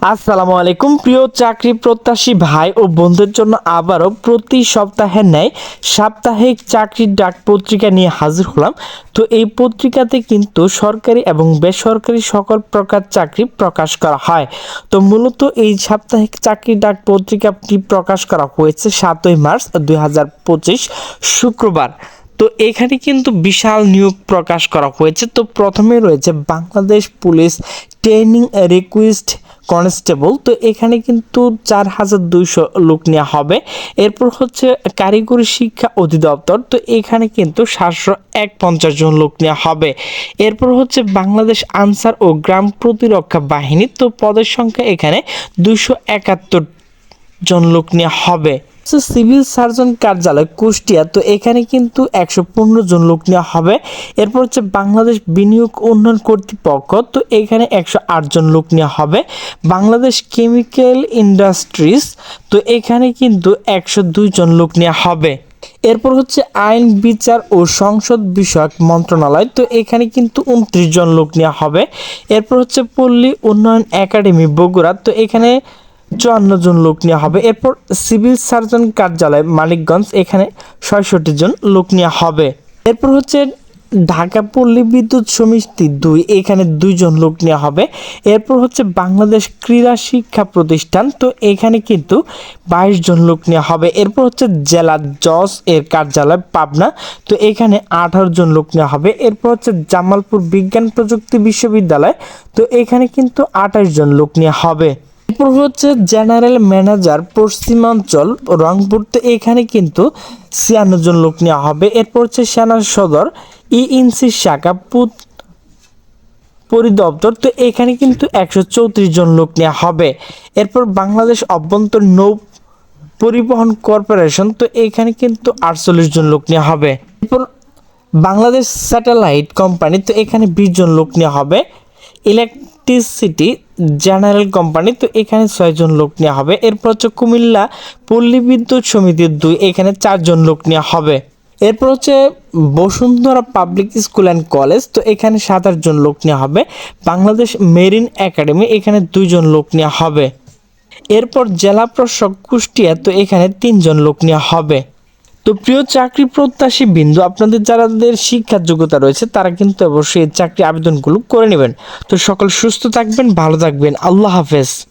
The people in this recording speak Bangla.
আসসালামু আলাইকুম। প্রিয় চাকরি প্রত্যাশী ভাই ও বন্ধুদের জন্য আবারও প্রতি সপ্তাহের ন্যায় সাপ্তাহিক চাকরির ডাক পত্রিকা নিয়ে হাজির হলাম। তো এই পত্রিকাতে কিন্তু সরকারি এবং বেসরকারি সকল প্রকার চাকরি প্রকাশ করা হয়। তো মূলত এই সাপ্তাহিক চাকরির ডাক পত্রিকাটি প্রকাশ করা হয়েছে সাতই মার্চ দু হাজার পঁচিশ শুক্রবার। তো এখানে কিন্তু বিশাল নিয়োগ প্রকাশ করা হয়েছে। তো প্রথমে রয়েছে Bangladesh police training request constable. তো এখানে কিন্তু চার হাজার দুইশো লোক নেওয়া হবে। এরপর হচ্ছে কারিগরি শিক্ষা অধিদপ্তর। তো এখানে কিন্তু সাতশো এক পঞ্চাশ জন লোক নেওয়া হবে। এরপর হচ্ছে বাংলাদেশ আনসার ও গ্রাম প্রতিরক্ষা বাহিনী। তো পদের সংখ্যা এখানে দুশো একাত্তর জন লোক নিয়ে হবে। সিভিল সার্জন কার্যালয় কুষ্টিয়া, তো এখানে কিন্তু একশো পনেরো জন লোক নেওয়া হবে। এরপর হচ্ছে বাংলাদেশ বিনিয়োগ উন্নয়ন কর্তৃপক্ষ, তো এখানে একশো আট জন লোক নেওয়া হবে। বাংলাদেশ কেমিক্যাল ইন্ডাস্ট্রিজ, তো এখানে কিন্তু একশো দুই জন লোক নেওয়া হবে। এরপর হচ্ছে আইন, বিচার ও সংসদ বিষয়ক মন্ত্রণালয়, তো এখানে কিন্তু উনত্রিশ জন লোক নেওয়া হবে। এরপর হচ্ছে পল্লী উন্নয়ন একাডেমি বগুড়া, তো এখানে চুয়ান্ন জন লোক নেওয়া হবে। এরপর সিভিল সার্জন কার্যালয় মানিকগঞ্জ, এখানে ছয়ষট্টি জন লোক নেওয়া হবে। এরপর হচ্ছে ঢাকা পল্লী বিদ্যুৎ সমিতি দুই, এখানে দুইজন লোক নেওয়া হবে। এরপর হচ্ছে বাংলাদেশ ক্রীড়া শিক্ষা প্রতিষ্ঠান, তো এখানে কিন্তু বাইশ জন লোক নেওয়া হবে। এরপর হচ্ছে জেলা জজ এর কার্যালয় পাবনা, তো এখানে আঠারো জন লোক নেওয়া হবে। এরপর হচ্ছে জামালপুর বিজ্ঞান প্রযুক্তি বিশ্ববিদ্যালয়, তো এখানে কিন্তু আঠাশ জন লোক নেওয়া হবে। এরপর হচ্ছে জেনারেল ম্যানেজার পশ্চিমাঞ্চল রংপুর তো এখানে কিন্তু ছিয়ান্ন জন লোক নেওয়া হবে। এরপর হচ্ছে সেনা সদর ইএনসি শাখা পুত পরিদপ্তর, তো এখানে কিন্তু একশো চৌত্রিশ জন লোক নেওয়া হবে। এরপর বাংলাদেশ অভ্যন্তর নৌ পরিবহন কর্পোরেশন, তো এখানে কিন্তু আটচল্লিশ জন লোক নেওয়া হবে। এরপর বাংলাদেশ স্যাটেলাইট কোম্পানি, তো এখানে বিশ জন লোক নেওয়া হবে। ইলেকট্রিসিটি জেনারেল কোম্পানি, তো এখানে ছয়জন লোক নেওয়া হবে। এরপর হচ্ছে কুমিল্লা পল্লী বিদ্যুৎ সমিতির দুই, এখানে চারজন লোক নেওয়া হবে। এরপর হচ্ছে Bashundhara public school and college, তো এখানে সাত আটজন লোক নেওয়া হবে। বাংলাদেশ মেরিন একাডেমি, এখানে দুইজন লোক নেওয়া হবে। এরপর জেলা প্রশাসক কুষ্টিয়া, তো এখানে তিনজন লোক নেওয়া হবে। তো প্রিয় চাকরি প্রত্যাশী বিন্দু, আপনাদের যাদের শিক্ষার যোগ্যতা রয়েছে, তারা কিন্তু অবশ্যই চাকরি আবেদনগুলো করে নেবেন। তো সকল সুস্থ থাকবেন, ভালো থাকবেন। আল্লাহ হাফেজ।